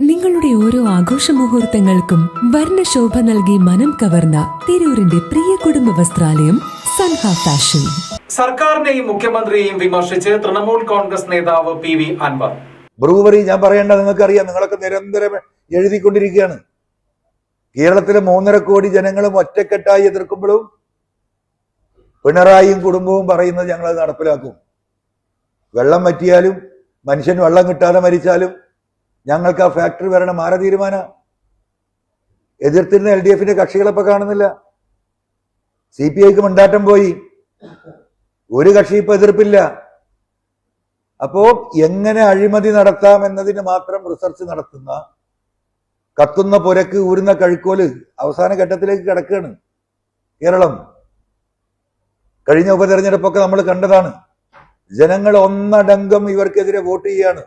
നിങ്ങളുടെ ഓരോ ആഘോഷ മുഹൂർത്തങ്ങൾക്കും വർണശോഭ നൽകി മനം കവർന്ന തിരൂരിന്റെ പ്രിയ കുടുംബ വസ്ത്രാലയം സൻഹ ഫാഷൻ സർക്കാരിനെയും മുഖ്യമന്ത്രിയെയും വിമർശിച്ച് തൃണമൂൽ കോൺഗ്രസ് നേതാവ് പി വി അൻവർ. ബ്രൂവറി ഞാൻ പറയേണ്ട നിങ്ങൾക്കറിയാം. നിങ്ങളൊക്കെ നിരന്തരം എഴുതിക്കൊണ്ടിരിക്കുകയാണ്. കേരളത്തിലെ മൂന്നര കോടി ജനങ്ങളും ഒറ്റക്കെട്ടായി എതിർക്കുമ്പോഴും പിണറായിയും കുടുംബവും പറയുന്നത് ഞങ്ങൾ നടപ്പിലാക്കും. വെള്ളം വറ്റിയാലും മനുഷ്യൻ വെള്ളം കിട്ടാതെ മരിച്ചാലും ഞങ്ങൾക്ക് ആ ഫാക്ടറി വരണം ആരെ തീരുമാന? എതിർത്തിരുന്ന എൽ ഡി എഫിന്റെ കക്ഷികളൊക്കെ കാണുന്നില്ല. സി പി ഐക്ക് മണ്ടാട്ടം പോയി. ഒരു കക്ഷി ഇപ്പൊ എതിർപ്പില്ല. അപ്പോ എങ്ങനെ അഴിമതി നടത്താം എന്നതിന് മാത്രം റിസർച്ച് നടത്തുന്ന കത്തുന്ന പുരക്ക് ഊരുന്ന കഴുക്കോൽ അവസാന ഘട്ടത്തിലേക്ക് കിടക്കുകയാണ് കേരളം. കഴിഞ്ഞ ഉപതെരഞ്ഞെടുപ്പൊക്കെ നമ്മൾ കണ്ടതാണ്. ജനങ്ങൾ ഒന്നടങ്കം ഇവർക്കെതിരെ വോട്ട് ചെയ്യാണ്.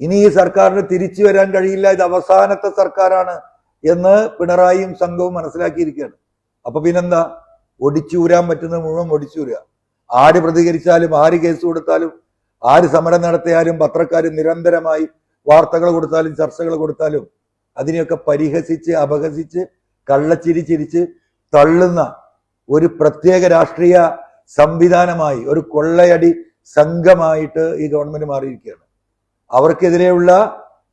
ഇനി ഈ സർക്കാരിന് തിരിച്ചു വരാൻ കഴിയില്ല. ഇത് അവസാനത്തെ സർക്കാരാണ് എന്ന് പിണറായിയും സംഘവും മനസ്സിലാക്കിയിരിക്കുകയാണ്. അപ്പൊ പിന്നെന്താ? ഒടിച്ചൂരാൻ പറ്റുന്ന മുഴുവൻ ഒടിച്ചൂരുക ആര് പ്രതികരിച്ചാലും ആര് കേസ് കൊടുത്താലും ആര് സമരം നടത്തിയാലും പത്രക്കാർ നിരന്തരമായി വാർത്തകൾ കൊടുത്താലും ചർച്ചകൾ കൊടുത്താലും അതിനെയൊക്കെ പരിഹസിച്ച് അപഹസിച്ച് കള്ളച്ചിരി ചിരിച്ച് തള്ളുന്ന ഒരു പ്രത്യേക രാഷ്ട്രീയ സംവിധാനമായി ഒരു കൊള്ളയടി സംഘമായിട്ട് ഈ ഗവൺമെന്റ് മാറിയിരിക്കുകയാണ്. അവർക്കെതിരെയുള്ള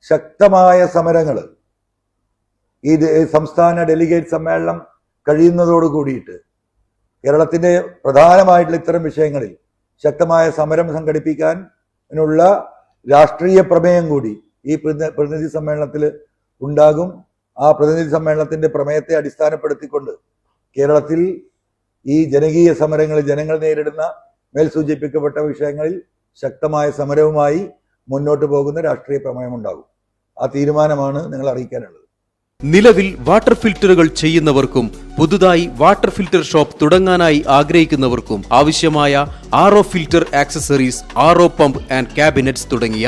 ശക്തമായ സമരങ്ങൾ. ഈ സംസ്ഥാന ഡെലിഗേറ്റ് സമ്മേളനം കഴിയുന്നതോട് കൂടിയിട്ട് കേരളത്തിന്റെ പ്രധാനമായിട്ടുള്ള ഇത്തരം വിഷയങ്ങളിൽ ശക്തമായ സമരം സംഘടിപ്പിക്കാൻ ഉള്ള രാഷ്ട്രീയ പ്രമേയം കൂടി ഈ പ്രതിനിധി സമ്മേളനത്തിൽ ഉണ്ടാകും. ആ പ്രതിനിധി സമ്മേളനത്തിന്റെ പ്രമേയത്തെ അടിസ്ഥാനപ്പെടുത്തിക്കൊണ്ട് കേരളത്തിൽ ഈ ജനകീയ സമരങ്ങളിൽ ജനങ്ങൾ നേരിടുന്ന മേൽ സൂചിപ്പിക്കപ്പെട്ട വിഷയങ്ങളിൽ ശക്തമായ സമരവുമായി മുന്നോട്ട് പോകുന്ന രാഷ്ട്രീയ പ്രമേയമുണ്ടാകും. ആ തീരുമാനമാണ് നിങ്ങൾ അറിയിക്കാനുള്ളത്. നിലവിൽ വാട്ടർ ഫിൽറ്ററുകൾ ചെയ്യുന്നവർക്കും പുതുതായി വാട്ടർ ഫിൽറ്റർ ഷോപ്പ് തുടങ്ങാനായി ആഗ്രഹിക്കുന്നവർക്കും ആവശ്യമായ R filter accessories R pump and cabinets തുടങ്ങിയ